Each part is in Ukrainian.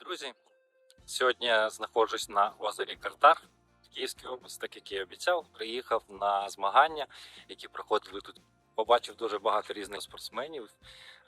Друзі! Сьогодні я знаходжусь на озері Картар в Київській області, так як і обіцяв. Приїхав на змагання, які проходили тут. Побачив дуже багато різних спортсменів,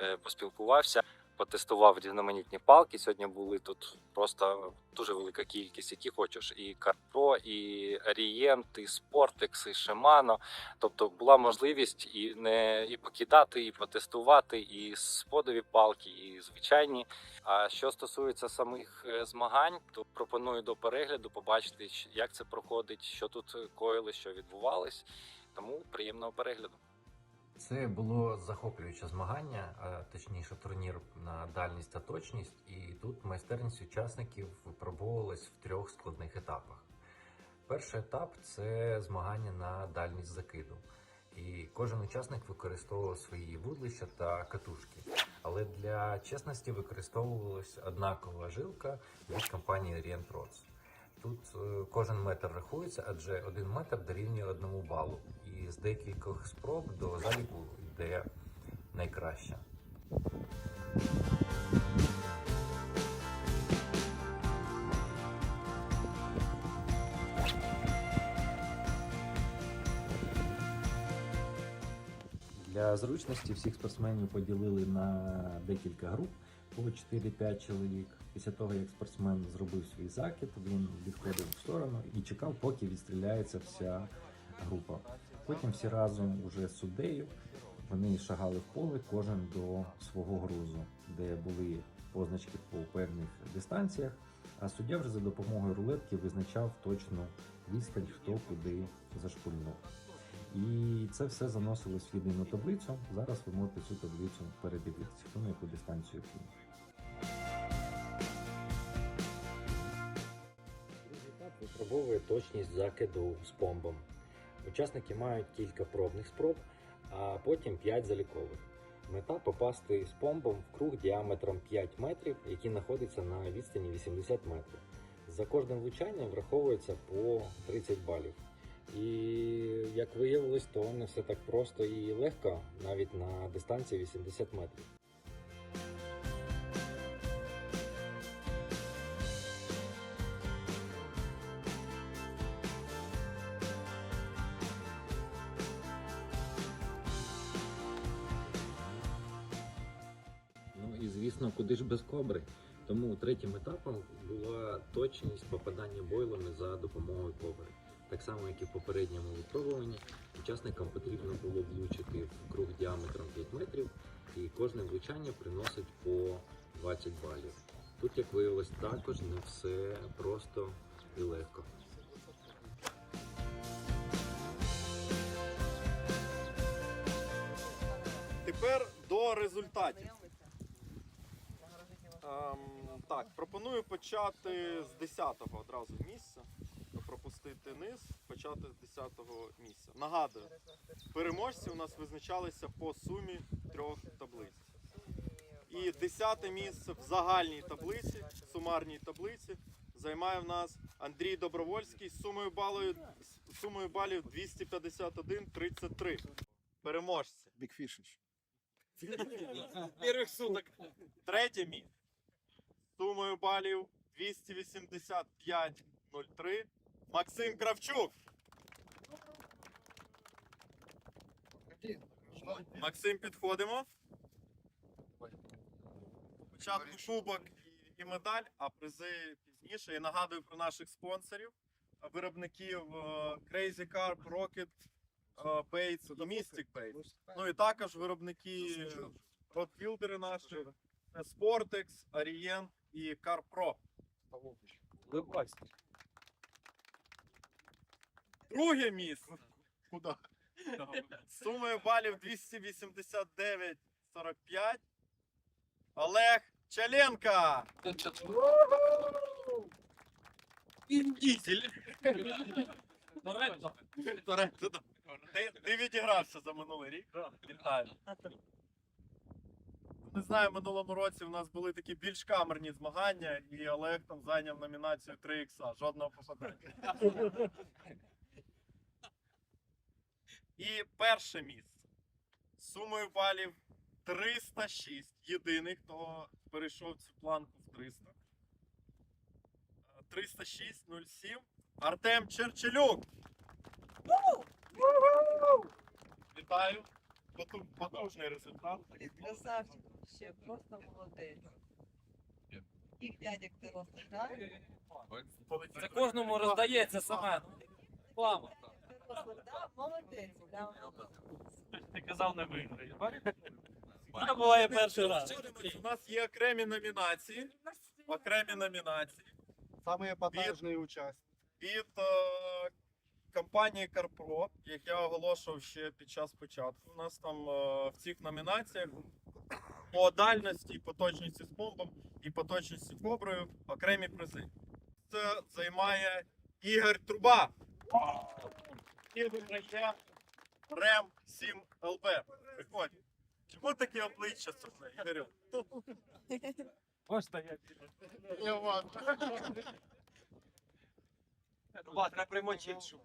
е, поспілкувався, потестував різноманітні палки. Сьогодні були тут просто дуже велика кількість, які хочеш. І Карпро, і Арієнт, і Спортекс, і Шимано. Тобто була можливість і не і покидати, і потестувати, і сподові палки, і звичайні. А що стосується самих е, змагань, то пропоную до перегляду побачити, як це проходить, що тут коїли, що відбувалось. Тому приємного перегляду. Це було захоплююче змагання, точніше турнір на дальність та точність, і тут майстерність учасників випробовувалась в трьох складних етапах. Перший етап це змагання на дальність закиду. І кожен учасник використовував свої вудлища та катушки. Але для чесності використовувалась однакова жилка від компанії Orient Rods. Тут е, кожен метр рахується, адже один метр дорівнює одному балу. І з декількох спроб до заліку йде найкраще. Для зручності всіх спортсменів поділили на декілька груп по 4-5 чоловік. Після того, як спортсмен зробив свій закид, він відходив в сторону і чекав, поки відстріляється вся група. Потім всі разом уже з суддею вони шагали в поле, кожен до свого грузу, де були позначки по певних дистанціях. А суддя вже за допомогою рулетки визначав точну відстань, хто куди зашпульнув. І це все заносилось в єдину таблицю. Зараз ви можете цю таблицю передивитися, хто на яку дистанцію кинув. Другий етап випробовує точність закиду з помбом. Учасники мають кілька пробних спроб, а потім 5 залікових. Мета попасти з помбом в круг діаметром 5 метрів, який знаходиться на відстані 80 метрів. За кожним влучанням враховується по 30 балів. І як виявилось, то не все так просто і легко, навіть на дистанції 80 метрів. Звісно, куди ж без кобри. Тому третім етапом була точність попадання бойлами за допомогою кобри. Так само, як і в попередньому випробуванні, учасникам потрібно було влучити в круг діаметром 5 метрів, і кожне влучання приносить по 20 балів. Тут, як виявилось, також не все просто і легко. Тепер до результатів. Ем, так, пропоную почати з 10-го одразу місця. Пропустити низ, почати з 10-го місця. Нагадую, переможці у нас визначалися по сумі трьох таблиць. І 10 місце в загальній таблиці, сумарній таблиці, займає в нас Андрій Добровольський з сумою, балою, сумою балів 251-33. Переможці. Fish. Первых суток. Третє місце. З Сумою балів 285-03. Максим Кравчук. Максим, підходимо. Спочатку кубок і- і медаль, а призи пізніше. Я нагадую про наших спонсорів, виробників е, Crazy Carp, Rocket, е, Baits і Mystic Baits. Ну і також виробники Ротфілдери наші, Sportex, Orient і CarPro. Друге місце. Куда? З Сумою балів 289-45. Олег Чаленка. Індізель. Ти, ти відігрався за минулий рік. Вітаю. Не знаю, в минулому році у нас були такі більш камерні змагання, і Олег там зайняв номінацію 3 ікса. Жодного попадання. І перше місце. Сумою балів 306. Єдиний, хто перейшов цю планку в 300. 306-07 Артем Черчелюк. Вітаю. Поту- Потужний результат. Красавчик, ще просто молодець. І п'ять як дорослих, так? Це кожному роздається саме. Плама. Дорослих, так? Молодець, прям Ти казав, не виграє. Це буває перший раз. У нас є окремі номінації. Окремі номінації Самый эпатажный участник. від е, компанії CarPro, як я оголошував ще під час початку. У нас там е, в цих номінаціях по дальності, по точності з бомбом і по точності коброю окремі призи. Це займає Ігор Труба. І виграє Рем 7 ЛБ. Приходь. Чому таке обличчя сумне, Ігорю? Ось так як. Треба примочити, щоб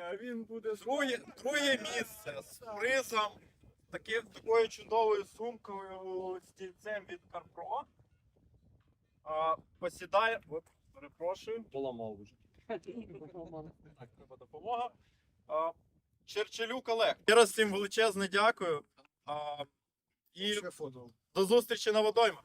А він буде друге, друге місце з призом таки, такою чудовою сумкою стільцем від Карпро. А, посідає. От, перепрошую. поламав вже. Так, треба допомога. А, Черчелюк Олег. Ще раз всім величезне дякую. А, і до зустрічі на водоймах.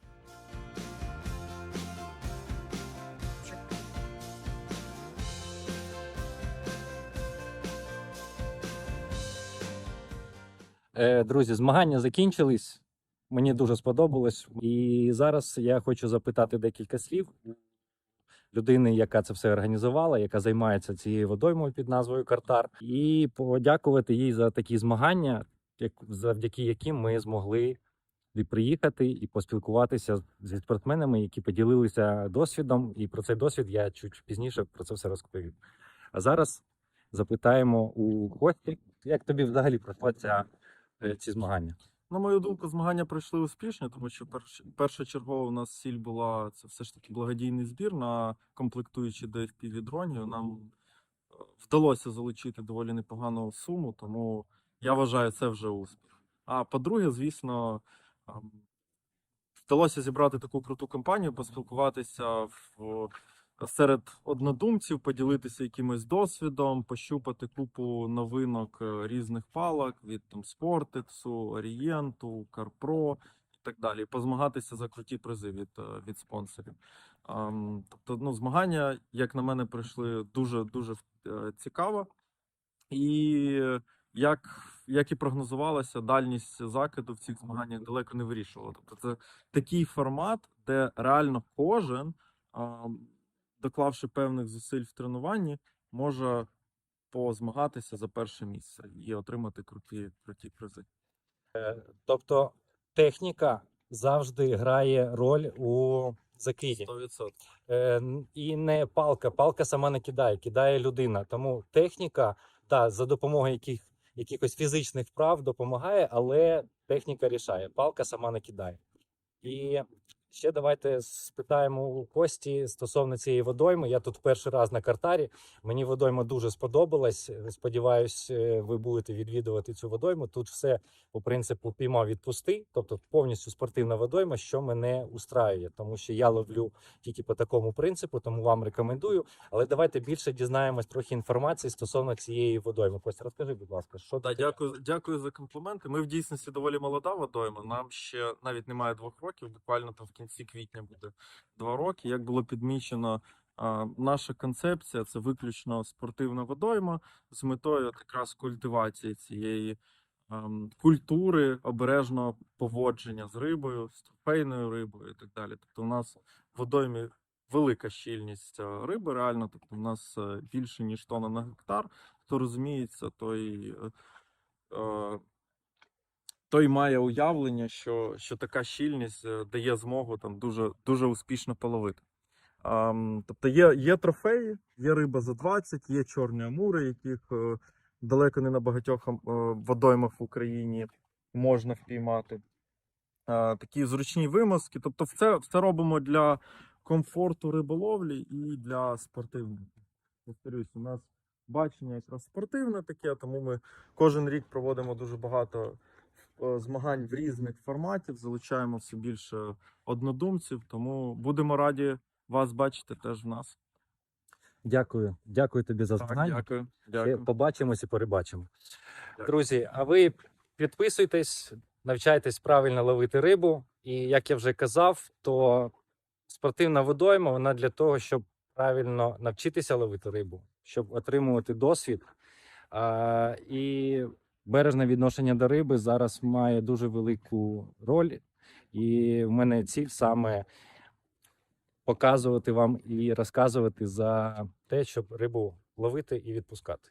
Друзі, змагання закінчились. Мені дуже сподобалось. І зараз я хочу запитати декілька слів людини, яка це все організувала, яка займається цією водоймою під назвою Картар, і подякувати їй за такі змагання, як- завдяки яким ми змогли приїхати і поспілкуватися зі спортсменами, які поділилися досвідом. І про цей досвід я чуть пізніше про це все розповім. А зараз запитаємо у гості, як тобі взагалі пройшла ця е, ці змагання. На мою думку, змагання пройшли успішно, тому що перш, першочергово у нас ціль була це все ж таки благодійний збір на комплектуючі до FPV дронів. Нам е, вдалося залучити доволі непогану суму, тому я вважаю це вже успіх. А по-друге, звісно, вдалося зібрати таку круту компанію, поспілкуватися в, серед однодумців, поділитися якимось досвідом, пощупати купу новинок е, різних палок від там Спортексу, Орієнту, Карпро і так далі. Позмагатися за круті призи від, е, від спонсорів. Ем, Тобто, ну, змагання, як на мене, пройшли дуже дуже е, цікаво. І як, як і прогнозувалося, дальність закиду в цих змаганнях далеко не вирішувала. Тобто, це такий формат, де реально кожен, ем, доклавши певних зусиль в тренуванні, може позмагатися за перше місце і отримати круті, круті призи. Тобто техніка завжди грає роль у закиді. 100%. Е, і не палка. Палка сама не кидає, кидає людина. Тому техніка, та за допомогою яких, якихось фізичних вправ допомагає, але техніка рішає. Палка сама не кидає. І ще давайте спитаємо у Кості стосовно цієї водойми. Я тут перший раз на картарі. Мені водойма дуже сподобалась. Сподіваюсь, е, ви будете відвідувати цю водойму. Тут все по принципу піймав відпусти, тобто повністю спортивна водойма, що мене устраює, тому що я ловлю тільки по такому принципу, тому вам рекомендую. Але давайте більше дізнаємось трохи інформації стосовно цієї водойми. Костя, розкажи, будь ласка, що Да, дякую, дякую за компліменти. Ми в дійсності доволі молода водойма. Нам ще навіть немає двох років. Буквально там в кінці квітня буде два роки. Як було підмічено, наша концепція це виключно спортивна водойма з метою якраз культивації цієї ем, культури обережного поводження з рибою, з трофейною рибою і так далі. Тобто, у нас в водоймі велика щільність е, риби, реально. Тобто, у нас е, більше ніж тонна на гектар. Хто розуміється, той. Той має уявлення, що, що така щільність е, дає змогу там дуже, дуже успішно половити. Ам, тобто є, є трофеї, є риба за 20, є чорні амури, яких е, далеко не на багатьох е, водоймах в Україні можна впіймати. Е, такі зручні вимазки. Тобто, все, все робимо для комфорту риболовлі і для спортивного. Повторюсь, у нас бачення якраз спортивне таке, тому ми кожен рік проводимо дуже багато змагань в різних форматів, залучаємо все більше однодумців. Тому будемо раді вас бачити теж в нас. Дякую, дякую тобі за Так, змагання. дякую. Дякую. Побачимось і перебачимо. Дякую. Друзі, а ви підписуйтесь, навчайтесь правильно ловити рибу. І як я вже казав, то спортивна водойма вона для того, щоб правильно навчитися ловити рибу, щоб отримувати досвід. А, і бережне відношення до риби зараз має дуже велику роль. І в мене ціль саме показувати вам і розказувати за те, щоб рибу ловити і відпускати.